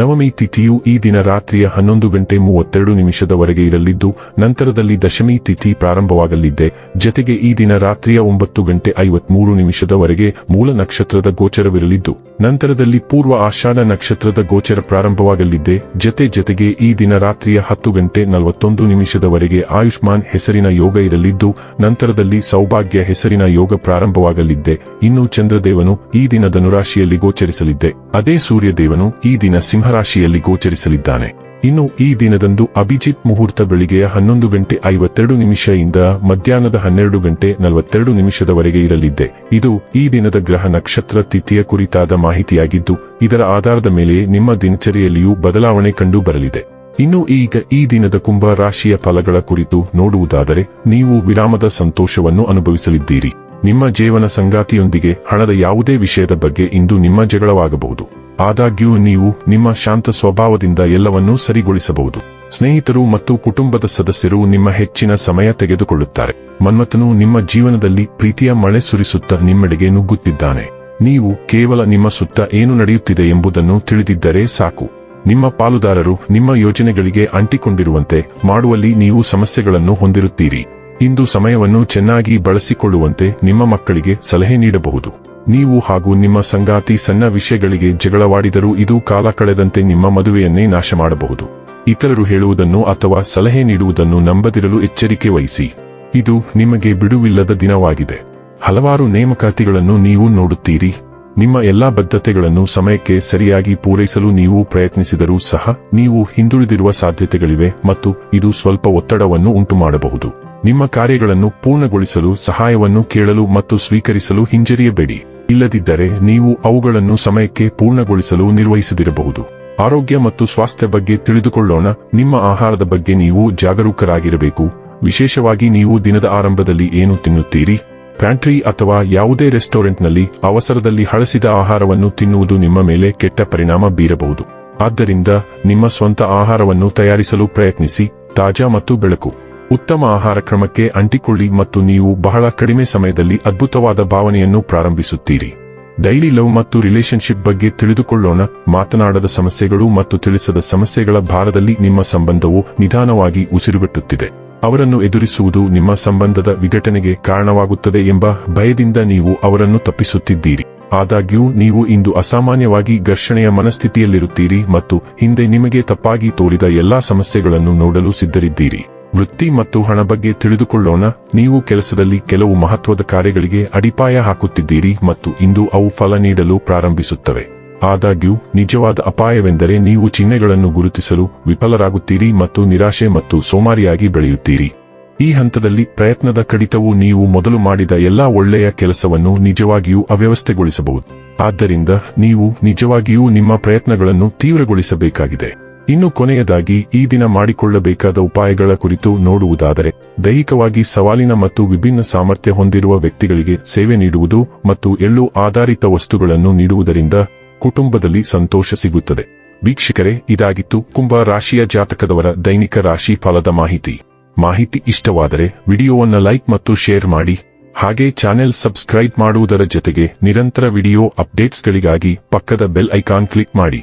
ನವಮಿ ತಿಥಿಯು ಈ ದಿನ ರಾತ್ರಿಯ ಹನ್ನೊಂದು ಗಂಟೆ ಮೂವತ್ತೆರಡು ನಿಮಿಷದವರೆಗೆ ಇರಲಿದ್ದು, ನಂತರದಲ್ಲಿ ದಶಮಿ ತಿಥಿ ಪ್ರಾರಂಭವಾಗಲಿದ್ದೆ ಜತೆಗೆ ಈ ದಿನ ರಾತ್ರಿಯ ಒಂಬತ್ತು ಗಂಟೆ ಐವತ್ಮೂರು ನಿಮಿಷದವರೆಗೆ ಮೂಲ ನಕ್ಷತ್ರದ ಗೋಚರವಿರಲಿದ್ದು, ನಂತರದಲ್ಲಿ ಪೂರ್ವ ಆಷಾಢ ನಕ್ಷತ್ರದ ಗೋಚರ ಪ್ರಾರಂಭವಾಗಲಿದ್ದೆ ಜತೆ ಜತೆಗೆ ಈ ದಿನ ರಾತ್ರಿಯ ಹತ್ತು ಗಂಟೆ ನಲವತ್ತೊಂದು ನಿಮಿಷದವರೆಗೆ ಆಯುಷ್ಮಾನ್ ಹೆಸರಿನ ಯೋಗ ಇರಲಿದ್ದು, ನಂತರದಲ್ಲಿ ಸೌಭಾಗ್ಯ ಹೆಸರಿನ ಯೋಗ ಪ್ರಾರಂಭವಾಗಲಿದ್ದೆ ಇನ್ನು ಚಂದ್ರದೇವನು ಈ ದಿನ ಧನುರಾಶಿಯಲ್ಲಿ ಗೋಚರಿಸಲಿದ್ದೆ ಅದೇ ಸೂರ್ಯದೇವನು ಈ ದಿನ ಸಿಂಹರಾಶಿಯಲ್ಲಿ ಗೋಚರಿಸಲಿದ್ದಾನೆ. ಇನ್ನು ಈ ದಿನದಂದು ಅಭಿಜಿತ್ ಮುಹೂರ್ತ ಬೆಳಿಗ್ಗೆಯ ಹನ್ನೊಂದು ಗಂಟೆ ಐವತ್ತೆರಡು ನಿಮಿಷದಿಂದ ಮಧ್ಯಾಹ್ನದ ಹನ್ನೆರಡು ಗಂಟೆ ನಲವತ್ತೆರಡು ನಿಮಿಷದವರೆಗೆ ಇರಲಿದ್ದೆ. ಇದು ಈ ದಿನದ ಗ್ರಹ ನಕ್ಷತ್ರ ತಿಥಿಯ ಕುರಿತಾದ ಮಾಹಿತಿಯಾಗಿದ್ದು, ಇದರ ಆಧಾರದ ಮೇಲೆ ನಿಮ್ಮ ದಿನಚರಿಯಲ್ಲಿಯೂ ಬದಲಾವಣೆ ಕಂಡು ಬರಲಿದೆ. ಇನ್ನು ಈಗ ಈ ದಿನದ ಕುಂಭ ರಾಶಿಯ ಫಲಗಳ ಕುರಿತು ನೋಡುವುದಾದರೆ, ನೀವು ವಿರಾಮದ ಸಂತೋಷವನ್ನು ಅನುಭವಿಸಲಿದ್ದೀರಿ. ನಿಮ್ಮ ಜೀವನ ಸಂಗಾತಿಯೊಂದಿಗೆ ಹಣದ ಯಾವುದೇ ವಿಷಯದ ಬಗ್ಗೆ ಇಂದು ನಿಮ್ಮ ಜಗಳವಾಗಬಹುದು. ಆದಾಗ್ಯೂ ನೀವು ನಿಮ್ಮ ಶಾಂತ ಸ್ವಭಾವದಿಂದ ಎಲ್ಲವನ್ನೂ ಸರಿಗೊಳಿಸಬಹುದು. ಸ್ನೇಹಿತರು ಮತ್ತು ಕುಟುಂಬದ ಸದಸ್ಯರು ನಿಮ್ಮ ಹೆಚ್ಚಿನ ಸಮಯ ತೆಗೆದುಕೊಳ್ಳುತ್ತಾರೆ. ಮನ್ಮಥನು ನಿಮ್ಮ ಜೀವನದಲ್ಲಿ ಪ್ರೀತಿಯ ಮಳೆ ಸುರಿಸುತ್ತ ನಿಮ್ಮೆಡೆಗೆ ನುಗ್ಗುತ್ತಿದ್ದಾನೆ. ನೀವು ಕೇವಲ ನಿಮ್ಮ ಸುತ್ತ ಏನು ನಡೆಯುತ್ತಿದೆ ಎಂಬುದನ್ನು ತಿಳಿದಿದ್ದರೆ ಸಾಕು. ನಿಮ್ಮ ಪಾಲುದಾರರು ನಿಮ್ಮ ಯೋಜನೆಗಳಿಗೆ ಅಂಟಿಕೊಂಡಿರುವಂತೆ, ಮಾಡುವಲ್ಲಿ ನೀವು ಸಮಸ್ಯೆಗಳನ್ನು ಹೊಂದಿರುತ್ತೀರಿ. ಇಂದು ಸಮಯವನ್ನು ಚೆನ್ನಾಗಿ ಬಳಸಿಕೊಳ್ಳುವಂತೆ ನಿಮ್ಮ ಮಕ್ಕಳಿಗೆ ಸಲಹೆ ನೀಡಬಹುದು. ನೀವು ಹಾಗೂ ನಿಮ್ಮ ಸಂಗಾತಿ ಸಣ್ಣ ವಿಷಯಗಳಿಗೆ ಜಗಳವಾಡಿದರೂ ಇದು ಕಾಲ ಕಳೆದಂತೆ ನಿಮ್ಮ ಮದುವೆಯನ್ನೇ ನಾಶ ಮಾಡಬಹುದು. ಇತರರು ಹೇಳುವುದನ್ನು ಅಥವಾ ಸಲಹೆ ನೀಡುವುದನ್ನು ನಂಬದಿರಲು ಎಚ್ಚರಿಕೆ ವಹಿಸಿ. ಇದು ನಿಮಗೆ ಬಿಡುವಿಲ್ಲದ ದಿನವಾಗಿದೆ. ಹಲವಾರು ನೇಮಕಾತಿಗಳನ್ನು ನೀವು ನೋಡುತ್ತೀರಿ. ನಿಮ್ಮ ಎಲ್ಲಾ ಬದ್ಧತೆಗಳನ್ನು ಸಮಯಕ್ಕೆ ಸರಿಯಾಗಿ ಪೂರೈಸಲು ನೀವು ಪ್ರಯತ್ನಿಸಿದರೂ ಸಹ ನೀವು ಹಿಂದುಳಿದಿರುವ ಸಾಧ್ಯತೆಗಳಿವೆ ಮತ್ತು ಇದು ಸ್ವಲ್ಪ ಒತ್ತಡವನ್ನು ಉಂಟುಮಾಡಬಹುದು. ನಿಮ್ಮ ಕಾರ್ಯಗಳನ್ನು ಪೂರ್ಣಗೊಳಿಸಲು, ಸಹಾಯವನ್ನು ಕೇಳಲು ಮತ್ತು ಸ್ವೀಕರಿಸಲು ಹಿಂಜರಿಯಬೇಡಿ. ಇಲ್ಲದಿದ್ದರೆ ನೀವು ಅವುಗಳನ್ನು ಸಮಯಕ್ಕೆ ಪೂರ್ಣಗೊಳಿಸಲು ನಿರ್ವಹಿಸದಿರಬಹುದು. ಆರೋಗ್ಯ ಮತ್ತು ಸ್ವಾಸ್ಥ್ಯ ಬಗ್ಗೆ ತಿಳಿದುಕೊಳ್ಳೋಣ. ನಿಮ್ಮ ಆಹಾರದ ಬಗ್ಗೆ ನೀವು ಜಾಗರೂಕರಾಗಿರಬೇಕು. ವಿಶೇಷವಾಗಿ ನೀವು ದಿನದ ಆರಂಭದಲ್ಲಿ ಏನು ತಿನ್ನುತ್ತೀರಿ? ಪ್ಯಾಂಟ್ರಿ ಅಥವಾ ಯಾವುದೇ ರೆಸ್ಟೋರೆಂಟ್ನಲ್ಲಿ ಅವಸರದಲ್ಲಿ ಹಳಸಿದ ಆಹಾರವನ್ನು ತಿನ್ನುವುದು ನಿಮ್ಮ ಮೇಲೆ ಕೆಟ್ಟ ಪರಿಣಾಮ ಬೀರಬಹುದು. ಆದ್ದರಿಂದ ನಿಮ್ಮ ಸ್ವಂತ ಆಹಾರವನ್ನು ತಯಾರಿಸಲು ಪ್ರಯತ್ನಿಸಿ. ತಾಜಾ ಮತ್ತು ಬೆಳಕು. ಉತ್ತಮ ಆಹಾರ ಕ್ರಮಕ್ಕೆ ಅಂಟಿಕೊಳ್ಳಿ ಮತ್ತು ನೀವು ಬಹಳ ಕಡಿಮೆ ಸಮಯದಲ್ಲಿ ಅದ್ಭುತವಾದ ಭಾವನೆಯನ್ನು ಪ್ರಾರಂಭಿಸುತ್ತೀರಿ. ಡೈಲಿ ಲವ್ ಮತ್ತು ರಿಲೇಶನ್ಶಿಪ್ ಬಗ್ಗೆ ತಿಳಿದುಕೊಳ್ಳೋಣ, ಮಾತನಾಡದ ಸಮಸ್ಯೆಗಳು ಮತ್ತು ತಿಳಿಸದ ಸಮಸ್ಯೆಗಳ ಭಾರದಲ್ಲಿ ನಿಮ್ಮ ಸಂಬಂಧವು ನಿಧಾನವಾಗಿ ಉಸಿರುಗಟ್ಟುತ್ತಿದೆ. ಅವರನ್ನು ಎದುರಿಸುವುದು ನಿಮ್ಮ ಸಂಬಂಧದ ವಿಘಟನೆಗೆ ಕಾರಣವಾಗುತ್ತದೆ ಎಂಬ ಭಯದಿಂದ ನೀವು ಅವರನ್ನು ತಪ್ಪಿಸುತ್ತಿದ್ದೀರಿ. ಆದಾಗ್ಯೂ, ನೀವು ಇಂದು ಅಸಾಮಾನ್ಯವಾಗಿ ಘರ್ಷಣೆಯ ಮನಸ್ಥಿತಿಯಲ್ಲಿರುತ್ತೀರಿ ಮತ್ತು ಹಿಂದೆ ನಿಮಗೆ ತಪ್ಪಾಗಿ ತೋರಿದ ಎಲ್ಲಾ ಸಮಸ್ಯೆಗಳನ್ನು ನೋಡಲು ಸಿದ್ಧರಿದ್ದೀರಿ. ವೃತ್ತಿ ಮತ್ತು ಹಣ ಬಗ್ಗೆ ತಿಳಿದುಕೊಳ್ಳೋಣ. ನೀವು ಕೆಲಸದಲ್ಲಿ ಕೆಲವು ಮಹತ್ವದ ಕಾರ್ಯಗಳಿಗೆ ಅಡಿಪಾಯ ಹಾಕುತ್ತಿದ್ದೀರಿ ಮತ್ತು ಇಂದು ಅವು ಫಲ ನೀಡಲು ಪ್ರಾರಂಭಿಸುತ್ತವೆ. ಆದಾಗ್ಯೂ, ನಿಜವಾದ ಅಪಾಯವೆಂದರೆ ನೀವು ಚಿಹ್ನೆಗಳನ್ನು ಗುರುತಿಸಲು ವಿಫಲರಾಗುತ್ತೀರಿ ಮತ್ತು ನಿರಾಶೆ ಮತ್ತು ಸೋಮಾರಿಯಾಗಿ ಬೆಳೆಯುತ್ತೀರಿ. ಈ ಹಂತದಲ್ಲಿ ಪ್ರಯತ್ನದ ಕಡಿತವು ನೀವು ಮೊದಲು ಮಾಡಿದ ಎಲ್ಲಾ ಒಳ್ಳೆಯ ಕೆಲಸವನ್ನು ನಿಜವಾಗಿಯೂ ಅವ್ಯವಸ್ಥೆಗೊಳಿಸಬಹುದು. ಆದ್ದರಿಂದ, ನೀವು ನಿಜವಾಗಿಯೂ ನಿಮ್ಮ ಪ್ರಯತ್ನಗಳನ್ನು ತೀವ್ರಗೊಳಿಸಬೇಕಾಗಿದೆ. ಇನ್ನು ಕೊನೆಯದಾಗಿ ಈ ದಿನ ಮಾಡಿಕೊಳ್ಳಬೇಕಾದ ಉಪಾಯಗಳ ಕುರಿತು ನೋಡುವುದಾದರೆ, ದೈಹಿಕವಾಗಿ ಸವಾಲಿನ ಮತ್ತು ವಿಭಿನ್ನ ಸಾಮರ್ಥ್ಯ ಹೊಂದಿರುವ ವ್ಯಕ್ತಿಗಳಿಗೆ ಸೇವೆ ನೀಡುವುದು ಮತ್ತು ಎಳ್ಳು ಆಧಾರಿತ ವಸ್ತುಗಳನ್ನು ನೀಡುವುದರಿಂದ ಕುಟುಂಬದಲ್ಲಿ ಸಂತೋಷ ಸಿಗುತ್ತದೆ. ವೀಕ್ಷಕರೇ, ಇದಾಗಿತ್ತು ಕುಂಭ ರಾಶಿಯ ಜಾತಕದವರ ದೈನಿಕ ರಾಶಿ ಫಲದ ಮಾಹಿತಿ. ಮಾಹಿತಿ ಇಷ್ಟವಾದರೆ ವಿಡಿಯೋವನ್ನು ಲೈಕ್ ಮತ್ತು ಶೇರ್ ಮಾಡಿ, ಹಾಗೆ ಚಾನೆಲ್ ಸಬ್ಸ್ಕ್ರೈಬ್ ಮಾಡುವುದರ ಜೊತೆಗೆ ನಿರಂತರ ವಿಡಿಯೋ ಅಪ್ಡೇಟ್ಸ್ಗಳಿಗಾಗಿ ಪಕ್ಕದ ಬೆಲ್ ಐಕಾನ್ ಕ್ಲಿಕ್ ಮಾಡಿ.